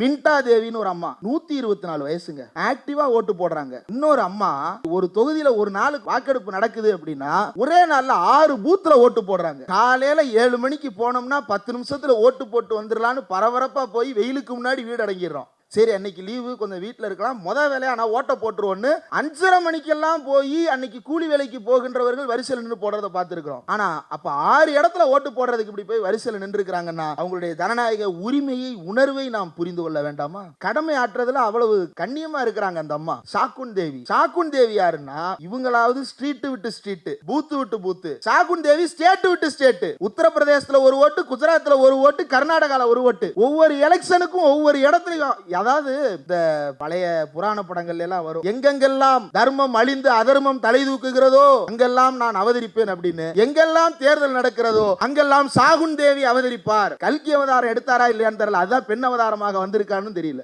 மின்டா தேவின்னு ஒரு அம்மா. நூத்தி இருபத்தி நாலு வயசுங்க. ஆக்டிவா ஓட்டு போடுறாங்க. இன்னொரு அம்மா ஒரு தொகுதியில ஒரு நாளுக்கு வாக்கெடுப்பு நடக்குது அப்படின்னா ஒரே நாள்ல ஆறு பூத்துல ஓட்டு போடுறாங்க. காலையில ஏழு மணிக்கு போனோம்னா பத்து நிமிஷத்துல ஓட்டு போட்டு வந்துடலான்னு பரபரப்பா போய் வெயிலுக்கு முன்னாடி வீடு அடங்கிடுறோம் சரி அன்னைக்கு லீவு கொஞ்சம் வீட்டில் இருக்கலாம். முத வேலையை ஆனால் ஓட்ட போட்டுருவோன்னு அஞ்சரை மணிக்கெல்லாம் போய் அன்னைக்கு கூலி வேலைக்கு போகின்றவர்கள் வரிசையில் நின்று போடுறத பார்த்துருக்குறோம். ஆனா அப்போ ஆறு இடத்துல ஓட்டு போடுறதுக்கு இப்படி போய் வரிசையில் நின்றுருக்கிறாங்கன்னா அவங்களுடைய ஜனநாயக உரிமையை உணர்வை நாம் புரிந்து கொள்ள வேண்டாமா? கடமை ஆற்றுறதுல அவ்வளவு கண்ணியமா இருக்கிறாங்க அந்த அம்மா. சாக்குன் தேவி. சாக்குன் தேவி யாருன்னா இவங்களாவது ஸ்ட்ரீட் விட்டு ஸ்ட்ரீட் பூத்து விட்டு பூத்து சாக்குன் தேவி ஸ்டேட் விட்டு ஸ்டேட் உத்தரப்பிரதேசத்துல ஒரு ஓட்டு குஜராத்தில் ஒரு ஓட்டு கர்நாடகாவில் ஒரு ஓட்டு. ஒவ்வொரு எலெக்ஷனுக்கும் ஒவ்வொரு இடத்துலையும் அதாவது இந்த பழைய புராண படங்கள்ல எல்லாம் வரும். எங்கெங்கெல்லாம் தர்மம் அழிந்து அதர்மம் தலை தூக்குகிறதோ அங்கெல்லாம் நான் அவதரிப்பேன் அப்படின்னு. எங்கெல்லாம் தேர்தல் நடக்கிறதோ அங்கெல்லாம் சாகுன் தேவி அவதரிப்பார். கல்கி அவதாரம் எடுத்தாரா இல்லையான்னு தெரியல. அதுதான் பெண் அவதாரமாக வந்திருக்கான்னு தெரியல.